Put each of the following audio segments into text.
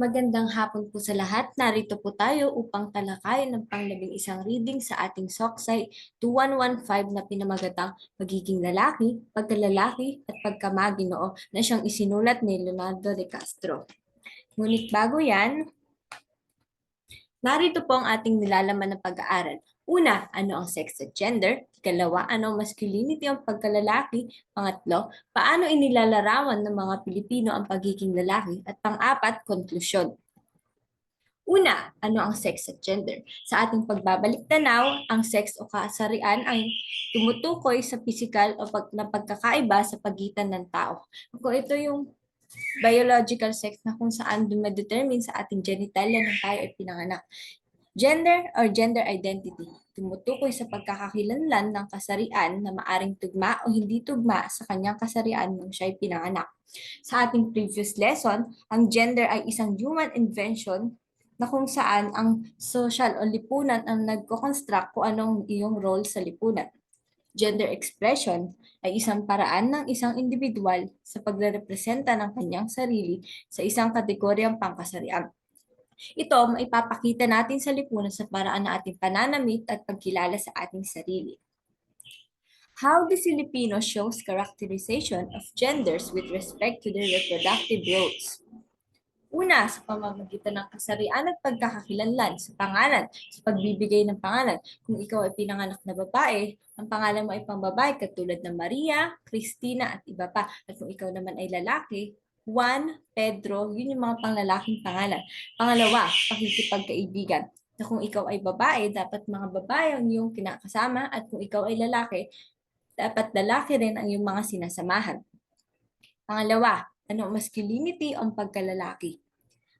Magandang hapon po sa lahat. Narito po tayo upang talakayin ng panglabing isang reading sa ating Soksay 2115 na pinamagatang Pagiging Lalaki, Pagkalalaki at Pagkamaginoo na siyang isinulat ni Leonardo de Castro. Ngunit bago yan, narito po ang ating nilalaman ng pag-aaral. Una, ano ang sex at gender? Ikalawa, ano ang masculinity ang pagkalalaki? Pangatlo, paano inilalarawan ng mga Pilipino ang pagiging lalaki? At pang-apat, konklusyon. Una, ano ang sex at gender? Sa ating pagbabalik tanaw, ang sex o kasarian ay tumutukoy sa physical o pag, na pagkakaiba sa pagitan ng tao. Kung ito yung biological sex na kung saan dumadetermine sa ating genitalia ng tayo ay pinanganak. Gender or gender identity, tumutukoy sa pagkakakilanlan ng kasarian na maaring tugma o hindi tugma sa kanyang kasarian nung siya ay pinanganak. Sa ating previous lesson, ang gender ay isang human invention na kung saan ang social o lipunan ang nagko-construct kung anong iyong role sa lipunan. Gender expression ay isang paraan ng isang individual sa pagrepresenta ng kanyang sarili sa isang kategoryang pangkasarian. Ito maipapakita natin sa lipunan sa paraan ng ating pananamit at pagkilala sa ating sarili. How the Filipino shows characterization of genders with respect to their reproductive roles. Una, sa pamamagitan ng kasarian at pagkakakilanlan sa pangalan, sa pagbibigay ng pangalan. Kung ikaw ay pinanganak na babae, ang pangalan mo ay pangbabae katulad ng Maria, Christina at iba pa. At kung ikaw naman ay lalaki, Juan, Pedro, yun yung mga panglalaking pangalan. Pangalawa, pakikipagkaibigan. Na kung ikaw ay babae, dapat mga babae ang iyong kinakasama at kung ikaw ay lalaki, dapat lalaki rin ang iyong mga sinasamahan. Pangalawa, ano masculinity o pagkalalaki?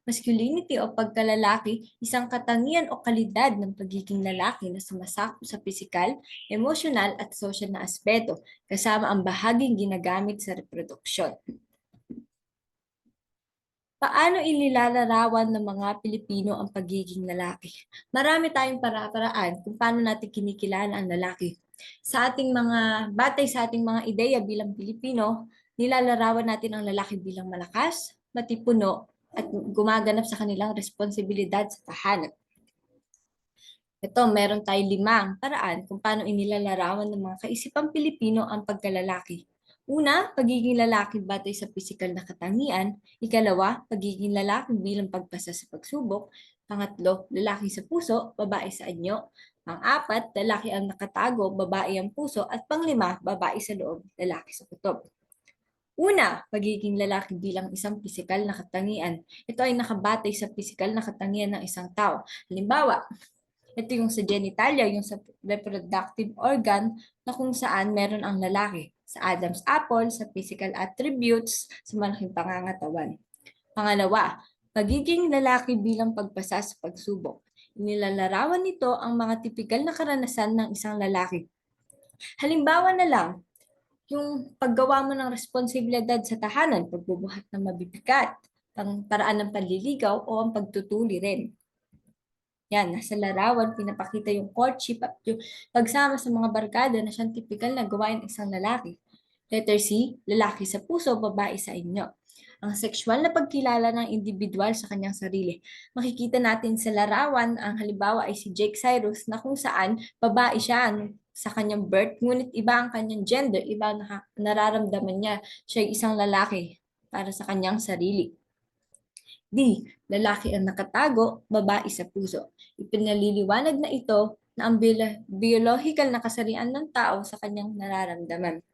Masculinity o pagkalalaki, isang katangian o kalidad ng pagiging lalaki na sumasakop sa pisikal, emosyonal at social na aspeto, kasama ang bahaging ginagamit sa reproduksyon. Paano inilalarawan ng mga Pilipino ang pagiging lalaki? Marami tayong para-paraan kung paano natin kinikilala ang lalaki. Sa ating mga, batay sa ating mga ideya bilang Pilipino, nilalarawan natin ang lalaki bilang malakas, matipuno, at gumaganap sa kanilang responsibilidad sa tahanan. Ito, meron tayong limang paraan kung paano inilalarawan ng mga kaisipang Pilipino ang pagkalalaki. Una, pagiging lalaki batay sa pisikal na katangian. Ikalawa, pagiging lalaki bilang pagpasa sa pagsubok. Pangatlo, lalaki sa puso, babae sa anyo. Pang-apat, lalaki ang nakatago, babae ang puso. At panglima, babae sa loob, lalaki sa kutob. Una, pagiging lalaki bilang isang pisikal na katangian. Ito ay nakabatay sa pisikal na katangian ng isang tao. Halimbawa, ito yung sa genitalia, yung sa reproductive organ na kung saan meron ang lalaki sa Adam's apple, sa physical attributes, sa malaking pangangatawan. Pangalawa, pagiging lalaki bilang pagpasa sa pagsubok. Inilalarawan nito ang mga tipikal na karanasan ng isang lalaki. Halimbawa na lang, yung paggawa mo ng responsibilidad sa tahanan, pagbubuhat ng mabibigat, pang paraan ng panliligaw o ang pagtutuli rin. Yan, nasa larawan, pinapakita yung courtship at yung pagsama sa mga barkada na siyang typical na gawain ng isang lalaki. Letter C, lalaki sa puso, babae sa inyo. Ang sexual na pagkilala ng individual sa kanyang sarili. Makikita natin sa larawan, ang halimbawa ay si Jake Cyrus na kung saan babae siya sa kanyang birth, ngunit iba ang kanyang gender, iba ang nararamdaman niya. Siya ay isang lalaki para sa kanyang sarili. D. Lalaki ang nakatago, babae sa puso. Ipinaliliwanag na ito na ang biological na kasarian ng tao sa kanyang nararamdaman.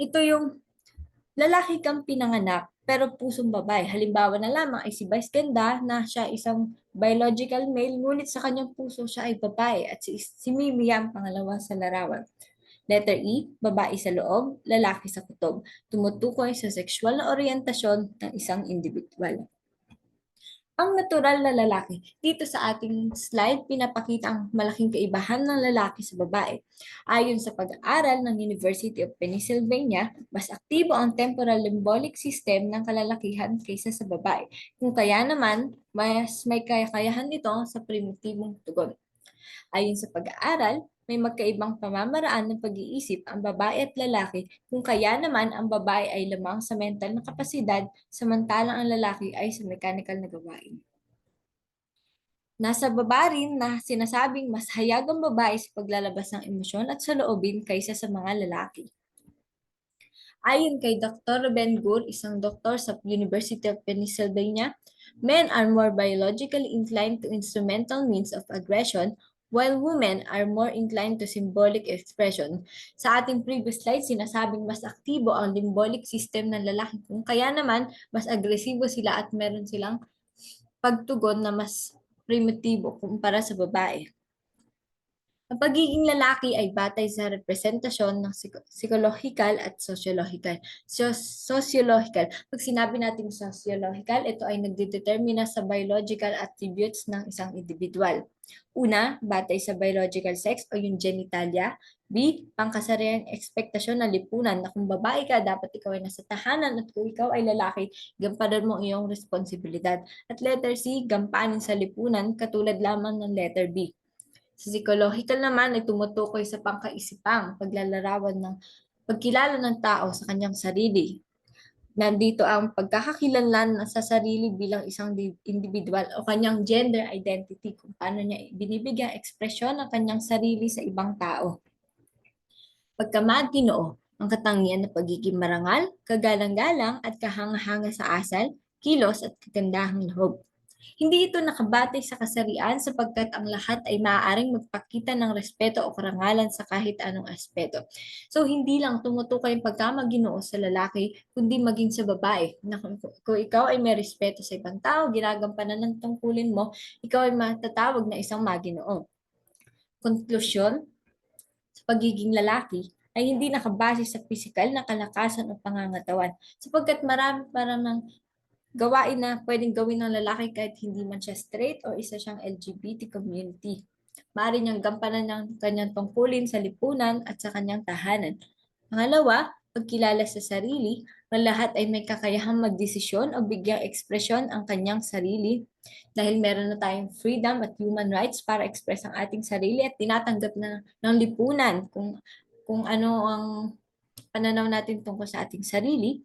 Ito yung lalaki kang pinanganak pero pusong babae. Halimbawa na lamang ay si Vice Ganda na siya isang biological male ngunit sa kanyang puso siya ay babae at si, si Mimi ang pangalawa sa larawan. Letter E, babae sa loob, lalaki sa kutob. Tumutukoy sa sexual na orientasyon ng isang individual ang natural na lalaki. Dito sa ating slide, pinapakita ang malaking kaibahan ng lalaki sa babae. Ayon sa pag-aaral ng University of Pennsylvania, mas aktibo ang temporal limbic system ng kalalakihan kaysa sa babae. Kung kaya naman, mas may kakayahan nito sa primitibong tugon. Ayon sa pag-aaral, may magkaibang pamamaraan ng pag-iisip ang babae at lalaki kung kaya naman ang babae ay lamang sa mental na kapasidad samantalang ang lalaki ay sa mechanical na gawain. Nasa baba rin na sinasabing mas hayag ang babae sa paglalabas ng emosyon at saloobin kaysa sa mga lalaki. Ayon kay Dr. Ben Gur, isang doktor sa University of Pennsylvania, men are more biologically inclined to instrumental means of aggression while women are more inclined to symbolic expression. Sa ating previous slide, sinasabing mas aktibo ang symbolic system ng lalaki kung kaya naman mas agresibo sila at meron silang pagtugon na mas primitibo kumpara sa babae. Ang pagiging lalaki ay batay sa representasyon ng psychological at sociological. So, sociological. Pag sinabi natin sociological, ito ay nagdedetermina sa biological attributes ng isang individual. Una, batay sa biological sex o yung genitalia. B, pangkasariang ekspektasyon ng lipunan na kung babae ka, dapat ikaw ay nasa tahanan at kung ikaw ay lalaki, gampanan mo iyong responsibilidad. At letter C, gampanin sa lipunan katulad lamang ng letter B. Sa psychological naman ay tumutukoy sa pangkaisipang paglalarawan ng pagkilala ng tao sa kanyang sarili. Nandito ang pagkakakilanlan sa sarili bilang isang di- individual o kanyang gender identity kung paano niya binibigyan ekspresyon ng kanyang sarili sa ibang tao. Pagkamaginoo, ang katangian ng pagiging marangal, kagalang-galang at kahanga-hanga sa asal, kilos at kagandahang loob. Hindi ito nakabatay sa kasarian sapagkat ang lahat ay maaaring magpakita ng respeto o karangalan sa kahit anong aspeto. So hindi lang tumutukoy ang pagkamaginoo sa lalaki, kundi maging sa babae. Na kung, kung ikaw ay may respeto sa ibang tao, ginagampanan ng tungkulin mo, ikaw ay matatawag na isang maginoo. Konklusyon, sa pagiging lalaki ay hindi nakabase sa pisikal na kalakasan o pangangatawan sapagkat marami para ng gawain na pwedeng gawin ng lalaki kahit hindi man siya straight o isa siyang LGBT community. Maaari niyang gampanan ng kanyang tungkulin sa lipunan at sa kanyang tahanan. Pangalawa, pagkilala sa sarili, ang lahat ay may kakayahang magdesisyon o bigyang ekspresyon ang kanyang sarili dahil meron na tayong freedom at human rights para express ang ating sarili at tinatanggap na ng lipunan kung kung ano ang pananaw natin tungkol sa ating sarili.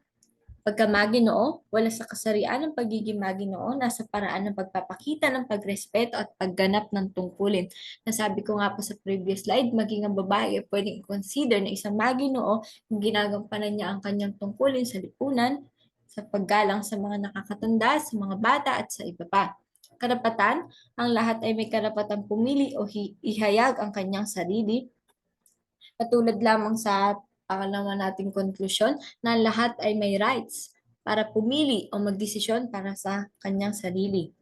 Pagka maginoo, wala sa kasarian ng pagiging maginoo, nasa paraan ng pagpapakita ng pagrespeto at pagganap ng tungkulin. Nasabi ko nga po sa previous slide, maging ang babae pwedeng i-consider na isang maginoo kung ginagampanan niya ang kanyang tungkulin sa lipunan, sa paggalang sa mga nakakatanda, sa mga bata at sa iba pa. Karapatan, ang lahat ay may karapatang pumili o ihayag ang kanyang sarili. Katulad lamang sa pangalawa nating konklusyon na lahat ay may rights para pumili o magdesisyon para sa kanyang sarili.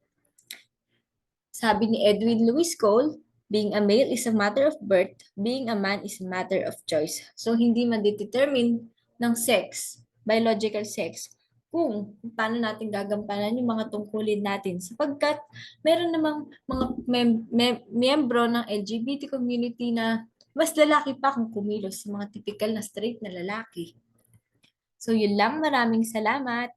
Sabi ni Edwin Lewis Cole, being a male is a matter of birth, being a man is a matter of choice. So hindi man determine ng sex, biological sex, kung paano natin gagampanan yung mga tungkulin natin sapagkat meron namang mga mem- mem- miyembro ng LGBT community na mas lalaki pa kung kumilos sa mga typical na straight na lalaki. So yun lang, maraming salamat.